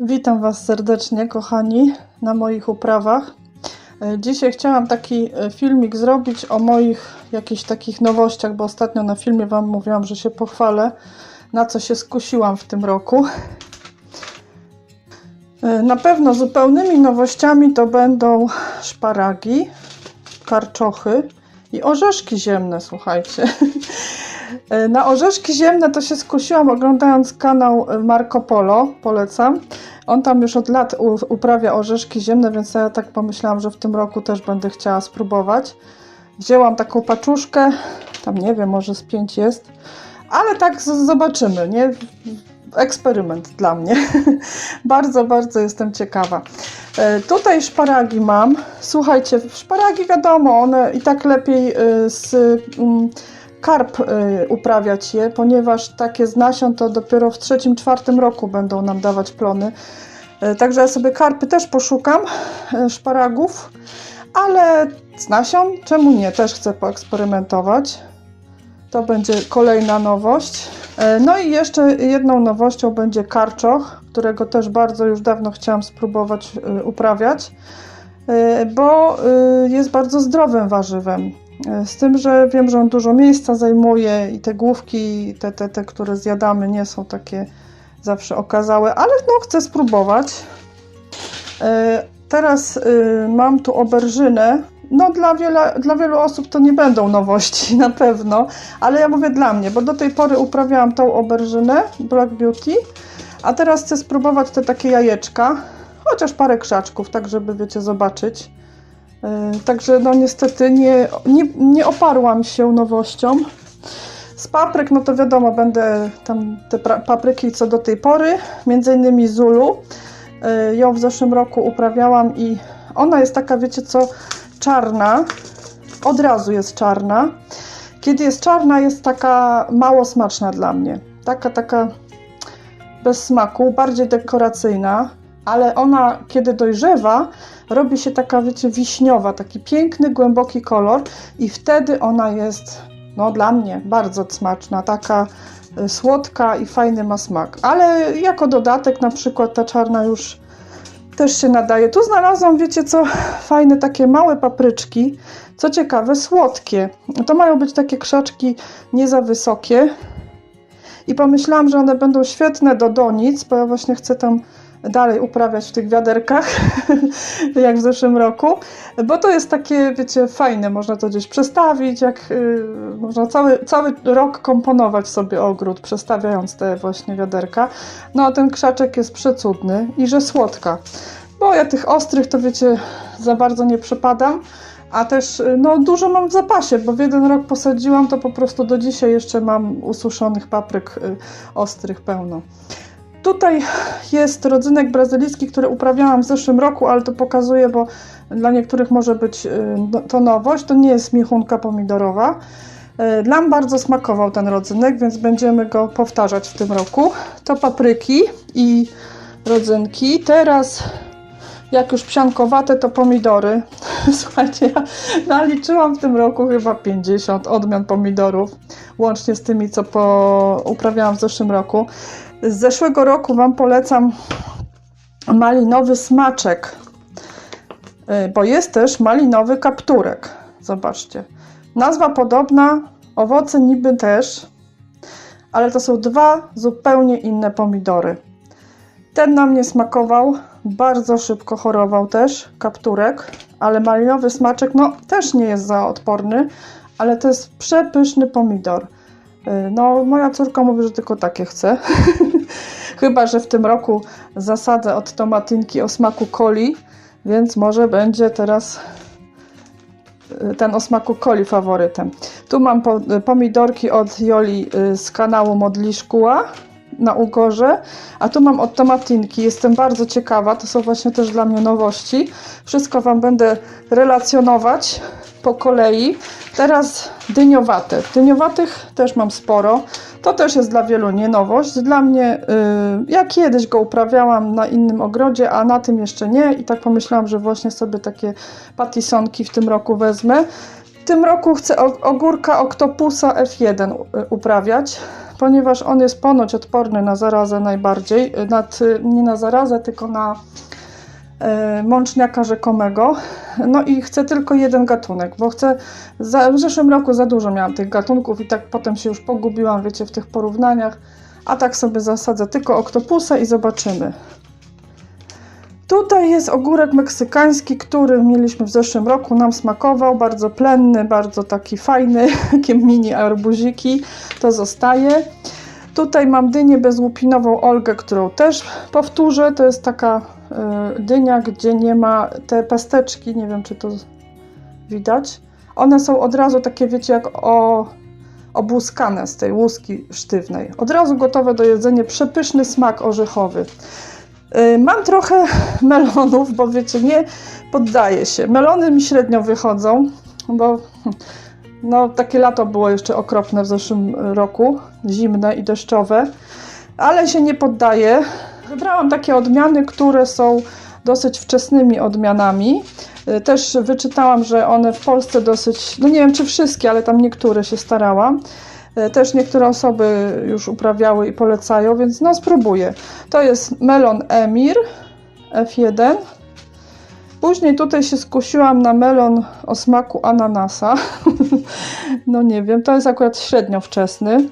Witam Was serdecznie, kochani, na moich uprawach. E, Dzisiaj chciałam taki e, filmik zrobić o moich jakichś takich nowościach, bo ostatnio na filmie Wam mówiłam, że się pochwalę, na co się skusiłam w tym roku. E, Na pewno zupełnymi nowościami to będą szparagi, karczochy i orzeszki ziemne, słuchajcie. E, Na orzeszki ziemne to się skusiłam oglądając kanał Marco Polo, polecam. On tam już od lat uprawia orzeszki ziemne, więc ja tak pomyślałam, że w tym roku też będę chciała spróbować. Wzięłam taką paczuszkę, tam nie wiem, może z pięć jest, ale tak zobaczymy, nie? Eksperyment dla mnie. bardzo, bardzo jestem ciekawa. E, tutaj szparagi mam. Słuchajcie, szparagi wiadomo, one i tak lepiej z mm, karp y, uprawiać je, ponieważ takie z nasion to dopiero w trzecim, czwartym roku będą nam dawać plony. Y, Także ja sobie karpy też poszukam, y, szparagów, ale z nasion, czemu nie? Też chcę poeksperymentować. To będzie kolejna nowość. No i jeszcze jedną nowością będzie karczoch, którego też bardzo już dawno chciałam spróbować uprawiać, bo jest bardzo zdrowym warzywem. E, Z tym, że wiem, że on dużo miejsca zajmuje i te główki, te, te, te które zjadamy, nie są takie zawsze okazałe, ale no chcę spróbować. E, Teraz y, mam tu oberżynę. No dla, wiele, dla wielu osób to nie będą nowości na pewno, ale ja mówię dla mnie, bo do tej pory uprawiałam tą oberżynę Black Beauty, a teraz chcę spróbować te takie jajeczka, chociaż parę krzaczków, tak żeby wiecie zobaczyć. Yy, Także no niestety nie, nie, nie oparłam się nowością. Z papryk, no to wiadomo, będę tam te papryki co do tej pory, między innymi Zulu. Yy, Ją w zeszłym roku uprawiałam i ona jest taka, wiecie co, czarna. Od razu jest czarna. Kiedy jest czarna, jest taka mało smaczna dla mnie. Taka, taka bez smaku, bardziej dekoracyjna, ale ona, kiedy dojrzewa, robi się taka, wiecie, wiśniowa, taki piękny, głęboki kolor i wtedy ona jest, no dla mnie, bardzo smaczna, taka y, słodka i fajny ma smak. Ale jako dodatek na przykład ta czarna już też się nadaje. Tu znalazłam, wiecie co, fajne takie małe papryczki, co ciekawe, słodkie. To mają być takie krzaczki nie za wysokie, i pomyślałam, że one będą świetne do donic, bo ja właśnie chcę tam dalej uprawiać w tych wiaderkach, jak w zeszłym roku, bo to jest takie, wiecie, fajne, można to gdzieś przestawić, jak yy, można cały, cały rok komponować sobie ogród, przestawiając te właśnie wiaderka. No a ten krzaczek jest przecudny i że słodka, bo ja tych ostrych to wiecie, za bardzo nie przepadam, a też y, no, dużo mam w zapasie, bo w jeden rok posadziłam, to po prostu do dzisiaj jeszcze mam ususzonych papryk y, ostrych pełno. Tutaj jest rodzynek brazylijski, który uprawiałam w zeszłym roku, ale to pokazuję, bo dla niektórych może być y, no, to nowość. To nie jest michunka pomidorowa. Y, Nam bardzo smakował ten rodzynek, więc będziemy go powtarzać w tym roku. To papryki i rodzynki. Teraz jak już psiankowate, to pomidory. Słuchajcie, ja naliczyłam w tym roku chyba 50 odmian pomidorów, łącznie z tymi, co po... uprawiałam w zeszłym roku. Z zeszłego roku Wam polecam malinowy smaczek, y, bo jest też malinowy kapturek. Zobaczcie. Nazwa podobna, owoce niby też, ale to są dwa zupełnie inne pomidory. Ten nam nie smakował, bardzo szybko chorował też, kapturek, ale malinowy smaczek, no też nie jest za odporny, ale to jest przepyszny pomidor. Y, No, moja córka mówi, że tylko takie chce. Chyba, że w tym roku zasadzę od tomatynki o smaku coli, więc może będzie teraz y, ten o smaku coli faworytem. Tu mam y, pomidorki od Joli y, z kanału Modli Szkóła na Ugorze, a tu mam od tomatynki. Jestem bardzo ciekawa, to są właśnie też dla mnie nowości. Wszystko Wam będę relacjonować po kolei. Teraz dyniowate. Dyniowatych też mam sporo. To też jest dla wielu nie nowość. Dla mnie, y, ja kiedyś go uprawiałam na innym ogrodzie, a na tym jeszcze nie i tak pomyślałam, że właśnie sobie takie patisonki w tym roku wezmę. W tym roku chcę ogórka oktopusa F1 u- uprawiać. ponieważ on jest ponoć odporny na zarazę najbardziej, y, nad, y, nie na zarazę, tylko na y, mączniaka rzekomego. No i chcę tylko jeden gatunek, bo chcę, za, w zeszłym roku za dużo miałam tych gatunków i tak potem się już pogubiłam, wiecie, w tych porównaniach, a tak sobie zasadzę tylko oktopusa i zobaczymy. Tutaj jest ogórek meksykański, który mieliśmy w zeszłym roku, nam smakował, bardzo plenny, bardzo taki fajny, takie mini arbuziki, to zostaje. Tutaj mam dynię bezłupinową Olgę, którą też powtórzę, to jest taka dynia, gdzie nie ma te pesteczki, nie wiem czy to widać. One są od razu takie, wiecie, jak o, obłuskane z tej łuski sztywnej. Od razu gotowe do jedzenia, przepyszny smak orzechowy. Y, Mam trochę melonów, bo wiecie, nie poddaję się. Melony mi średnio wychodzą, bo hm, no, takie lato było jeszcze okropne w zeszłym roku, zimne i deszczowe, ale się nie poddaję. Wybrałam takie odmiany, które są dosyć wczesnymi odmianami. Y, Też wyczytałam, że one w Polsce dosyć, no nie wiem czy wszystkie, ale tam niektóre się starałam. Y, Też niektóre osoby już uprawiały i polecają, więc no spróbuję. To jest melon Emir F1. Później tutaj się skusiłam na melon o smaku ananasa. no nie wiem, to jest akurat średnio wczesny,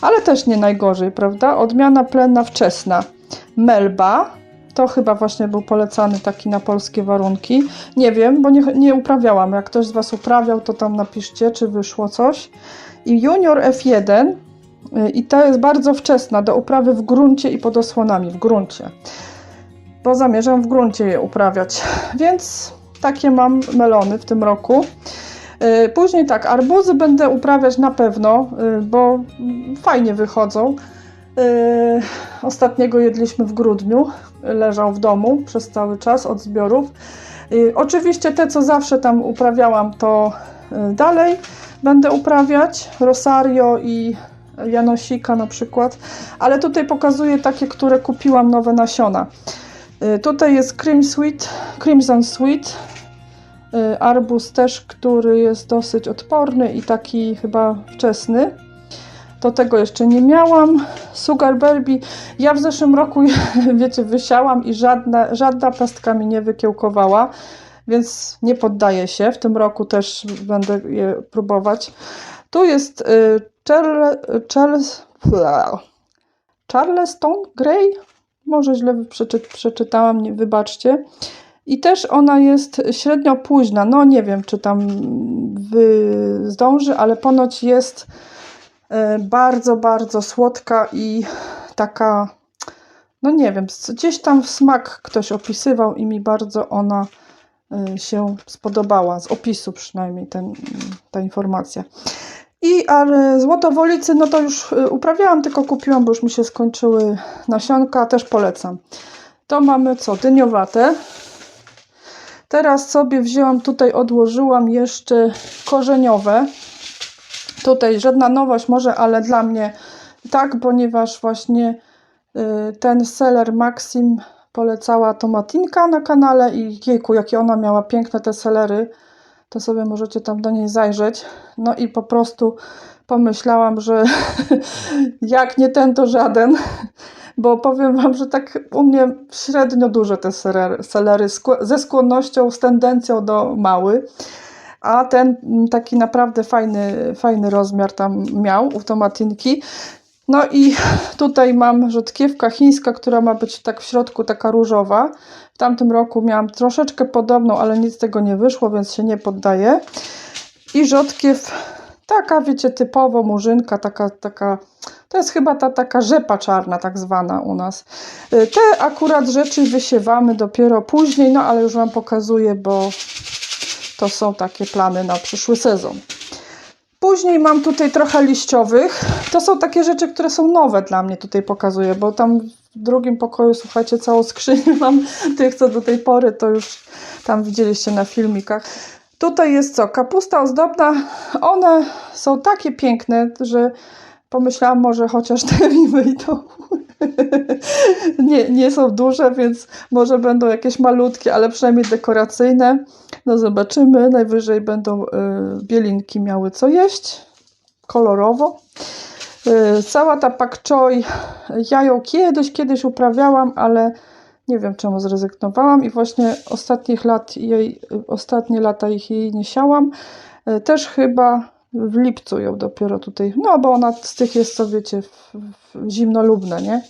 ale też nie najgorzej, prawda? Odmiana plenna wczesna. Melba. To chyba właśnie był polecany taki na polskie warunki. Nie wiem, bo nie, nie uprawiałam. Jak ktoś z Was uprawiał, to tam napiszcie, czy wyszło coś. I Junior F1 y, i to jest bardzo wczesna do uprawy w gruncie i pod osłonami w gruncie. Bo zamierzam w gruncie je uprawiać. Więc takie mam melony w tym roku. Y, Później tak, arbuzy będę uprawiać na pewno, y, bo fajnie wychodzą. Y, Ostatniego jedliśmy w grudniu, leżał w domu przez cały czas od zbiorów. Oczywiście te, co zawsze tam uprawiałam, to y, dalej będę uprawiać. Rosario i Janosika na przykład, ale tutaj pokazuję takie, które kupiłam nowe nasiona. Y, Tutaj jest Cream Sweet, Crimson Sweet, y, arbuz też, który jest dosyć odporny i taki chyba wczesny. To tego jeszcze nie miałam. Sugar Baby. Ja w zeszłym roku, wiecie, wysiałam i żadna, żadna pestka mi nie wykiełkowała, więc nie poddaję się. W tym roku też będę je próbować. Tu jest y, Charle, Charles, Charleston Grey. Może źle przeczy, przeczytałam, nie, wybaczcie. I też ona jest średnio późna. No nie wiem, czy tam wy zdąży, ale ponoć jest bardzo, bardzo słodka i taka, no nie wiem, gdzieś tam smak ktoś opisywał i mi bardzo ona e, się spodobała, z opisu przynajmniej ten, ta informacja. I ale złotowolicy, no to już e, uprawiałam, tylko kupiłam, bo już mi się skończyły nasionka, też polecam. To mamy co? Dyniowate. Teraz sobie wzięłam tutaj, odłożyłam jeszcze korzeniowe. Tutaj żadna nowość może, ale dla mnie tak, ponieważ właśnie y, ten seller Maxim polecała tomatinka na kanale i jejku, jakie ona miała piękne te selery, to sobie możecie tam do niej zajrzeć. No i po prostu pomyślałam, że jak nie ten, to żaden. Bo powiem Wam, że tak u mnie średnio duże te selery, selery ze skłonnością, z tendencją do mały. A ten taki naprawdę fajny, fajny rozmiar tam miał u tomatinki. No i tutaj mam rzodkiewka chińska, która ma być tak w środku taka różowa. W tamtym roku miałam troszeczkę podobną, ale nic z tego nie wyszło, więc się nie poddaję. I rzodkiew taka, wiecie, typowo murzynka, taka, taka, to jest chyba ta taka rzepa czarna tak zwana u nas. Te akurat rzeczy wysiewamy dopiero później, no ale już Wam pokazuję, bo to są takie plany na przyszły sezon. Później mam tutaj trochę liściowych. To są takie rzeczy, które są nowe dla mnie, tutaj pokazuję, bo tam w drugim pokoju, słuchajcie, całą skrzynię mam tych, co do tej pory, to już tam widzieliście na filmikach. Tutaj jest co? Kapusta ozdobna. One są takie piękne, że pomyślałam, może chociaż te mi wyjdą. nie, nie są duże, więc może będą jakieś malutkie, ale przynajmniej dekoracyjne. No zobaczymy. Najwyżej będą y, bielinki miały co jeść. Kolorowo. Y, Cała ta pak choi, ja ją kiedyś, kiedyś uprawiałam, ale nie wiem czemu zrezygnowałam i właśnie ostatnich lat jej, ostatnie lata ich jej nie siałam. Y, Też chyba w lipcu ją dopiero tutaj, no bo ona z tych jest, co wiecie, w, w zimnolubne, nie?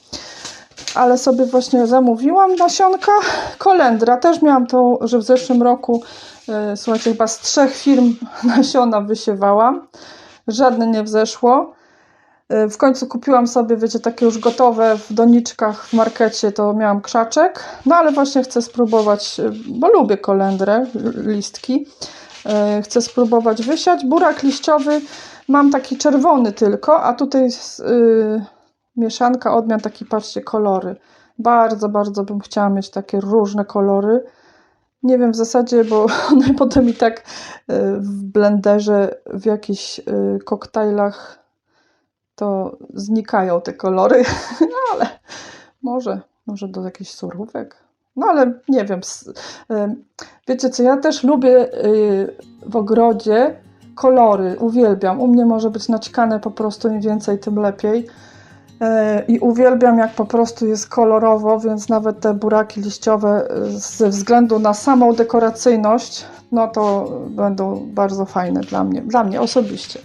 Ale sobie właśnie zamówiłam nasionka. Kolendra też miałam to, że w zeszłym roku, y, słuchajcie, chyba z trzech firm nasiona wysiewałam. Żadne nie wzeszło. Y, W końcu kupiłam sobie, wiecie, takie już gotowe w doniczkach w markecie, to miałam krzaczek. No ale właśnie chcę spróbować, y, bo lubię kolendrę, listki. Y, Chcę spróbować wysiać. Burak liściowy mam taki czerwony tylko, a tutaj jest, y, mieszanka odmian, taki patrzcie, kolory. Bardzo, bardzo bym chciała mieć takie różne kolory. Nie wiem w zasadzie, bo one potem i tak y, w blenderze, w jakichś y, koktajlach to znikają te kolory, no ale może, może do jakichś surówek. No ale nie wiem. Wiecie co, ja też lubię y, w ogrodzie kolory, uwielbiam. U mnie może być naćkane po prostu im więcej, tym lepiej. E, I uwielbiam, jak po prostu jest kolorowo, więc nawet te buraki liściowe y, ze względu na samą dekoracyjność, no to będą bardzo fajne dla mnie, dla mnie osobiście.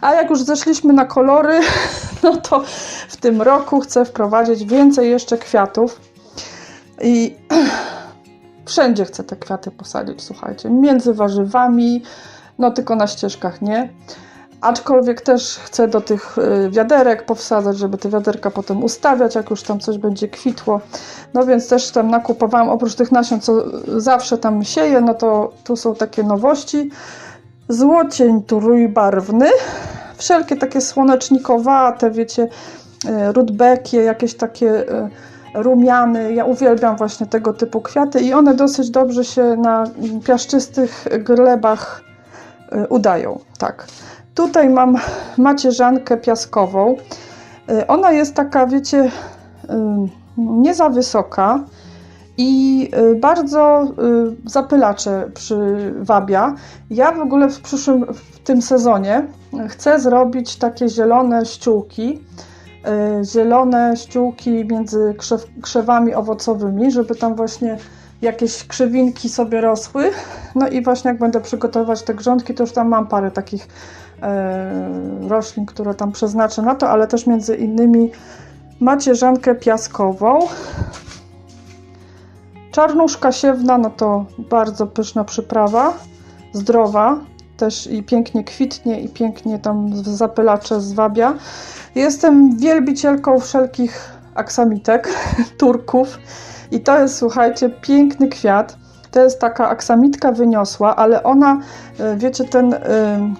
A jak już zeszliśmy na kolory, no to w tym roku chcę wprowadzić więcej jeszcze kwiatów. I wszędzie chcę te kwiaty posadzić, słuchajcie. Między warzywami, no tylko na ścieżkach nie. Aczkolwiek też chcę do tych y, wiaderek powsadzać, żeby te wiaderka potem ustawiać, jak już tam coś będzie kwitło. No więc też tam nakupowałam, oprócz tych nasion, co zawsze tam sieję, no to tu są takie nowości. Złocień trójbarwny, wszelkie takie słonecznikowate, wiecie, e, rudbekie, jakieś takie e, rumiany. Ja uwielbiam właśnie tego typu kwiaty i one dosyć dobrze się na piaszczystych glebach e, udają. Tak. Tutaj mam macierzankę piaskową. E, Ona jest taka, wiecie, ym, nie za wysoka i y, bardzo y, zapylacze przywabia. Ja w ogóle w przyszłym, w tym sezonie chcę zrobić takie zielone ściółki, y, zielone ściółki między krzew, krzewami owocowymi, żeby tam właśnie jakieś krzewinki sobie rosły. No i właśnie jak będę przygotowywać te grządki, to już tam mam parę takich e, roślin, które tam przeznaczę na to, ale też między innymi macierzankę piaskową, Czarnuszka siewna, no to bardzo pyszna przyprawa, zdrowa, też i pięknie kwitnie i pięknie tam zapylacze zwabia. Jestem wielbicielką wszelkich aksamitek, turków i to jest, słuchajcie, piękny kwiat. To jest taka aksamitka wyniosła, ale ona, e, wiecie, ten e,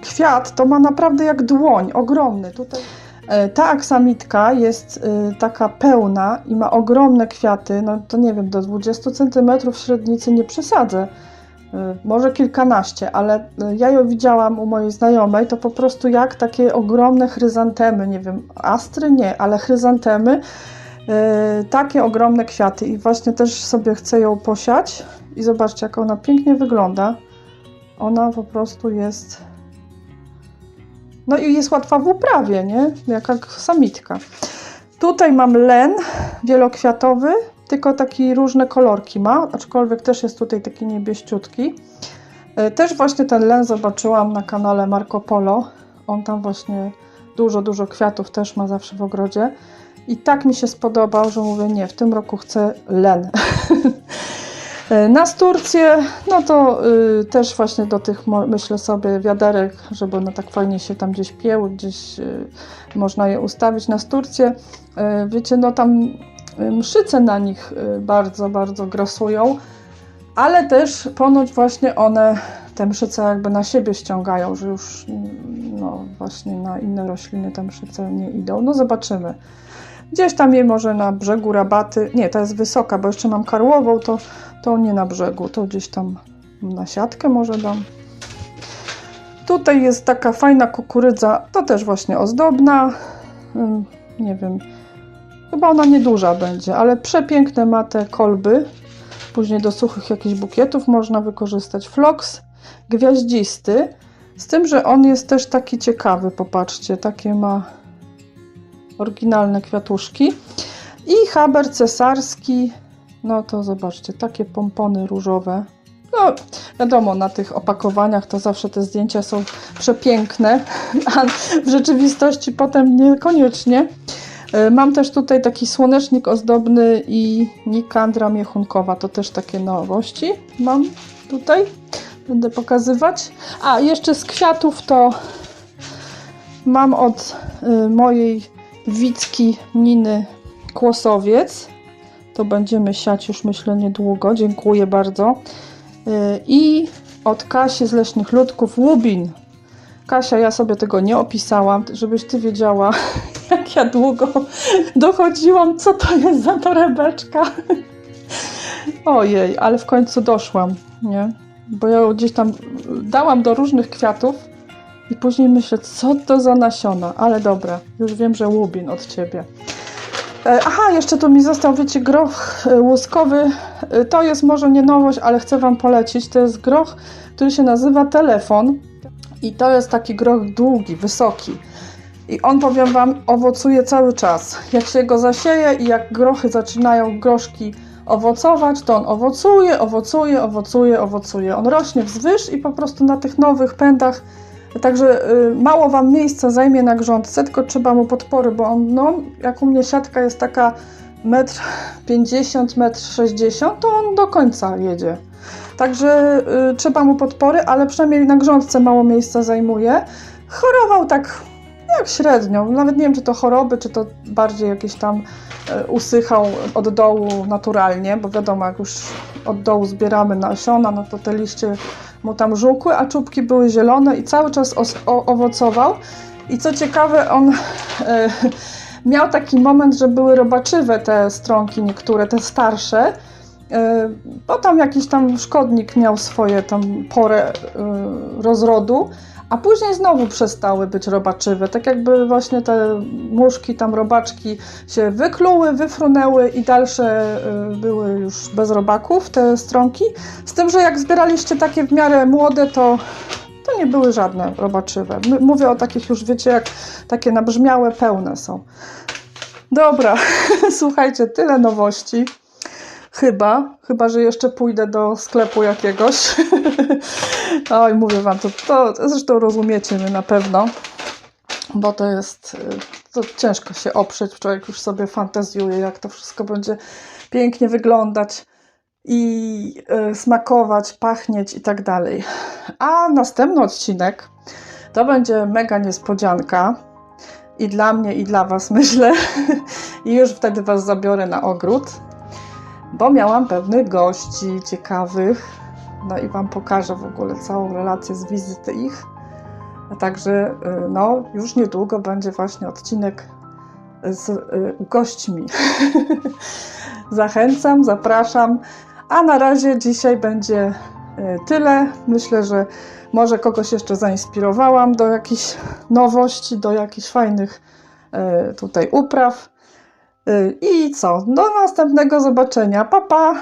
kwiat to ma naprawdę jak dłoń, ogromny. Tutaj E, ta aksamitka jest taka pełna i ma ogromne kwiaty, no to nie wiem, do 20 cm średnicy nie przesadzę, może kilkanaście, ale y, ja ją widziałam u mojej znajomej, to po prostu jak takie ogromne chryzantemy, nie wiem, astry nie, ale chryzantemy, y, takie ogromne kwiaty i właśnie też sobie chcę ją posiać i zobaczcie, jak ona pięknie wygląda. Ona po prostu jest no i jest łatwa w uprawie, nie? Jaka samitka. Tutaj mam len wielokwiatowy, tylko taki różne kolorki ma, aczkolwiek też jest tutaj taki niebieściutki. E, Też właśnie ten len zobaczyłam na kanale Marco Polo. On tam właśnie dużo, dużo kwiatów też ma zawsze w ogrodzie. I tak mi się spodobał, że mówię, nie, w tym roku chcę len. E, Na no to y, też właśnie do tych, myślę sobie, wiaderek, żeby one tak fajnie się tam gdzieś pieły, gdzieś y, można je ustawić na Turcję. Y, wiecie, no tam mszyce na nich y, bardzo, bardzo grasują, ale też ponoć właśnie one te mszyce jakby na siebie ściągają, że już mm, no właśnie na inne rośliny te mszyce nie idą. No zobaczymy. Gdzieś tam je może na brzegu rabaty, nie, ta jest wysoka, bo jeszcze mam karłową, to to nie na brzegu, to gdzieś tam na siatkę może dam. Tutaj jest taka fajna kukurydza, to też właśnie ozdobna. Nie wiem, chyba ona nieduża będzie, ale przepiękne ma te kolby. Później do suchych jakichś bukietów można wykorzystać. Floks gwiaździsty, z tym, że on jest też taki ciekawy, popatrzcie, takie ma oryginalne kwiatuszki. I haber cesarski, no to zobaczcie, takie pompony różowe. No, wiadomo, na tych opakowaniach to zawsze te zdjęcia są przepiękne, a w rzeczywistości potem niekoniecznie. E, Mam też tutaj taki słonecznik ozdobny i Nikandra Miechunkowa, to też takie nowości mam tutaj. Będę pokazywać. A, jeszcze z kwiatów to mam od y, mojej Wicki Niny Kłosowiec. To będziemy siać już myślę niedługo. Dziękuję bardzo. Y, I od Kasi z Leśnych Ludków Łubin. Kasia, ja sobie tego nie opisałam, żebyś ty wiedziała, jak ja długo dochodziłam, co to jest za torebeczka. Ojej, ale w końcu doszłam, nie? Bo ja ją gdzieś tam dałam do różnych kwiatów i później myślę, co to za nasiona, ale dobra, już wiem, że łubin od ciebie. E, Aha, jeszcze tu mi został, wiecie, groch e, łuskowy. E, To jest może nie nowość, ale chcę Wam polecić. To jest groch, który się nazywa telefon. I to jest taki groch długi, wysoki. I on, powiem Wam, owocuje cały czas. Jak się go zasieje i jak grochy zaczynają groszki owocować, to on owocuje, owocuje, owocuje, owocuje. On rośnie wzwyż i po prostu na tych nowych pędach Także y, mało Wam miejsca zajmie na grządce, tylko trzeba mu podpory, bo on, no, jak u mnie siatka jest taka 1,50 m, 1,60 m, to on do końca jedzie. Także y, trzeba mu podpory, ale przynajmniej na grządce mało miejsca zajmuje. Chorował tak jak średnio, nawet nie wiem czy to choroby, czy to bardziej jakieś tam y, usychał od dołu naturalnie, bo wiadomo jak już od dołu zbieramy nasiona, no to te liście mu tam żółkły, a czubki były zielone i cały czas owocował. I co ciekawe, on e, miał taki moment, że były robaczywe te stronki niektóre, te starsze, bo tam jakiś tam szkodnik miał swoje tam porę e, rozrodu, a później znowu przestały być robaczywe, tak jakby właśnie te muszki, tam robaczki się wykluły, wyfrunęły i dalsze e, były już bez robaków, te stronki. Z tym, że jak zbieraliście takie w miarę młode, to, to nie były żadne robaczywe. Mówię o takich już, wiecie, jak takie nabrzmiałe, pełne są. Dobra, słuchajcie, tyle nowości. Chyba, chyba, że jeszcze pójdę do sklepu jakiegoś. Oj, mówię wam, to, to zresztą rozumiecie mnie na pewno, bo to jest, y, to ciężko się oprzeć. Człowiek już sobie fantazjuje, jak to wszystko będzie pięknie wyglądać i y, smakować, pachnieć i tak dalej. A następny odcinek to będzie mega niespodzianka i dla mnie, i dla Was myślę. I już wtedy Was zabiorę na ogród, bo miałam pewnych gości ciekawych. No i Wam pokażę w ogóle całą relację z wizyty ich. A także, y, no, już niedługo będzie właśnie odcinek z y, gośćmi. Zachęcam, zapraszam. A na razie dzisiaj będzie y, tyle. Myślę, że może kogoś jeszcze zainspirowałam do jakichś nowości, do jakichś fajnych tutaj upraw. Y, I co? Do następnego zobaczenia. Pa, pa!